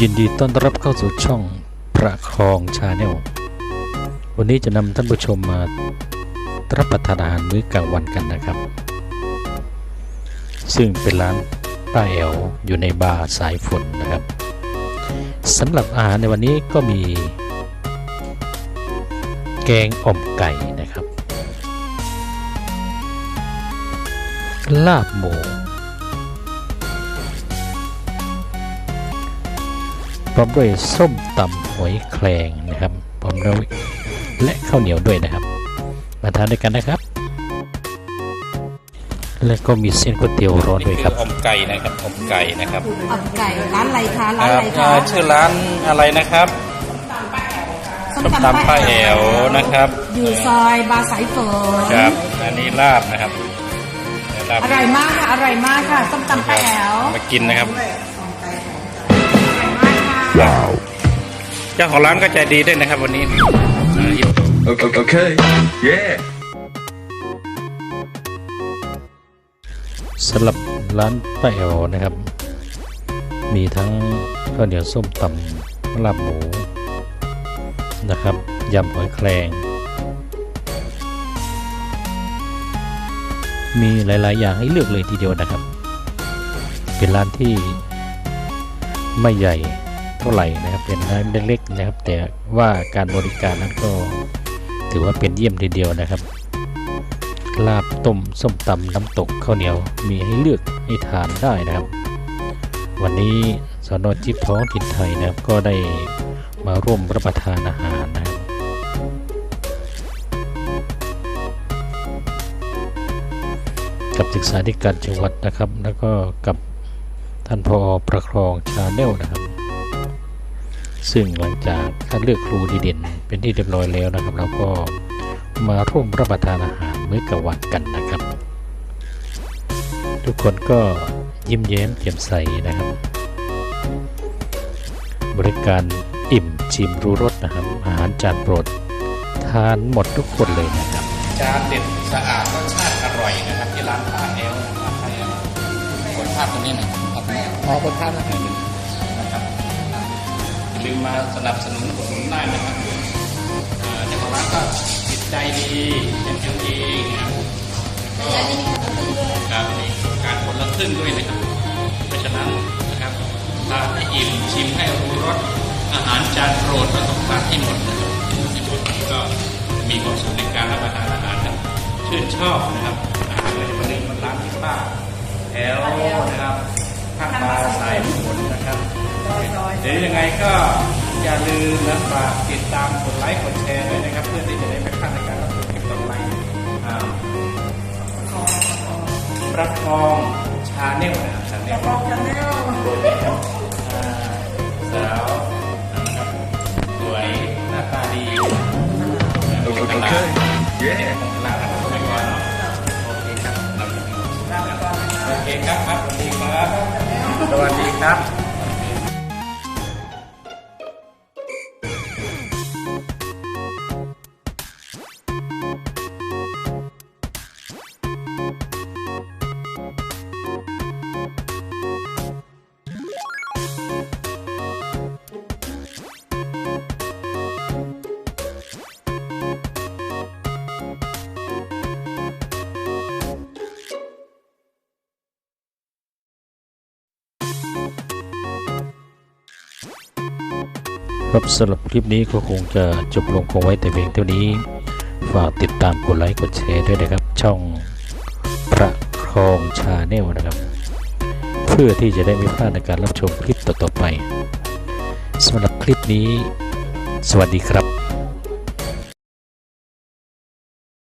ยินดีต้อนรับเข้าสู่ช่องประคองชาแนลวันนี้จะนำท่านผู้ชมมารับประทานอาหารมื้อกลางวันกันนะครับ ซึ่งเป็นร้านป้าแอวอยู่ในบาร์สายฝนนะครับสำหรับอาหารในวันนี้ก็มี แกงอ่อมไก่นะครับ ลาบหมู พร้อมด้วยส้มตำหอยแครงนะครับพร้อมด้วยและข้าวเหนียวด้วยนะครับ มาทานด้วยกันนะครับ และก็มีเส้นก๋วยเตี๋ยวร้อนด้วยครับอมไก่นะครับอมไก่นะครับอ่อมไก่ร้านอะไรคะร้านคอะรับไรเอ่คะอชื่อร้านอะไรนะครับส้มตำป้าแอวนะครับ อยู่ซอยบาสายฝนครับอันนี้ลาบนะครับลาบอร่อยมากค่ะอร่อยมากค่ะส้มตำป้าแอวมากินนะครับ อร่อยมากค่ะเจ้าของร้านก็ใจดีด้วยนะครับวันนี้ Okay. okay. Yeah. สำหรับร้านป้าแอวนะครับ มีทั้งข้าวเหนียวส้มตำลาบหมูนะครับยำหอยแครงมีหลาย ๆ อย่างให้เลือกเลยทีเดียวนะครับ เป็นร้านที่ไม่ใหญ่ เท่าไหร่นะครับเป็นร้านเล็กๆนะครับ แต่ว่าการบริการนั้นก็ถือว่าเป็นเยี่ยมทีเดียวนะครับ ลาบต้มส้มตำน้ำตกข้าวเหนียวมีให้เลือกให้ทานได้นะครับ วันนี้สนจิบท้องถิ่นไทยนะครับก็ได้มาร่วมรับประทานอาหารนะครับกับศึกษาธิการจังหวัดนะครับ แล้วก็กับท่านพอประครองชาแนลนะครับ ซึ่งหลังจากคัดเลือกครูดีเด่นเป็นที่เรียบร้อยแล้วนะครับ เราก็มาร่วมรับประทานอาหารมื้อกลางวันกันนะครับ ทุกคนก็ยิ้มแย้มแจ่มใสนะครับ บริการอิ่มชิมรู้รสนะครับ อาหารจานโปรด ทานหมดทุกคนเลยนะครับ จานเด็ดสะอาดรสชาติอร่อยนะครับที่ร้านป้าแอลนะครับป้าแอลกดภาพตรงนี้หน่อยครับพอกดภาพนะครับนะครับ อย่าลืมมาสนับสนุนอุดหนุนได้นะครับเอ่อเจ้าของร้านก็จิตใจดีเป็นกันเองนะครับก็ครับมีการคนละครึ่งด้วยนะครับ เพราะฉะนั้นนะครับทานให้อิ่มชิมให้รู้รสอาหารจานโปรดเราต้องทานให้หมดนะครับให้หมดก็มีความสุขในการรับประทานอาหารนะชื่นชอบนะครับอาหารเลยมาเรียนมันร้านที่ป้าแถวนะครับข้างบา เดี๋ยวยังไงก็อย่าลืมนะฝากติดตามกดไลค์กดแชร์ด้วยนะครับ เพื่อที่จะได้ไม่พลาดในการรับชมคลิปต่อไปอ่าประคองชาแนลนะครับชาแนลบอกกันแล้วสาวนะครับสวยหน้าตาดีดูตลาด Yeah. ของตลาดนะครับไปก่อนโอเคครับโอเคครับครับสวัสดีครับ สวัสดีครับ ครับสำหรับคลิปนี้ก็คงจะจบลงคงไว้แต่เพียงเท่านี้ ฝากติดตามกดไลค์กดแชร์ด้วยนะครับ ช่องประคองชาแนลนะครับ เพื่อที่จะได้ไม่พลาดในการรับชมคลิปต่อๆไปสำหรับคลิปนี้ สวัสดีครับ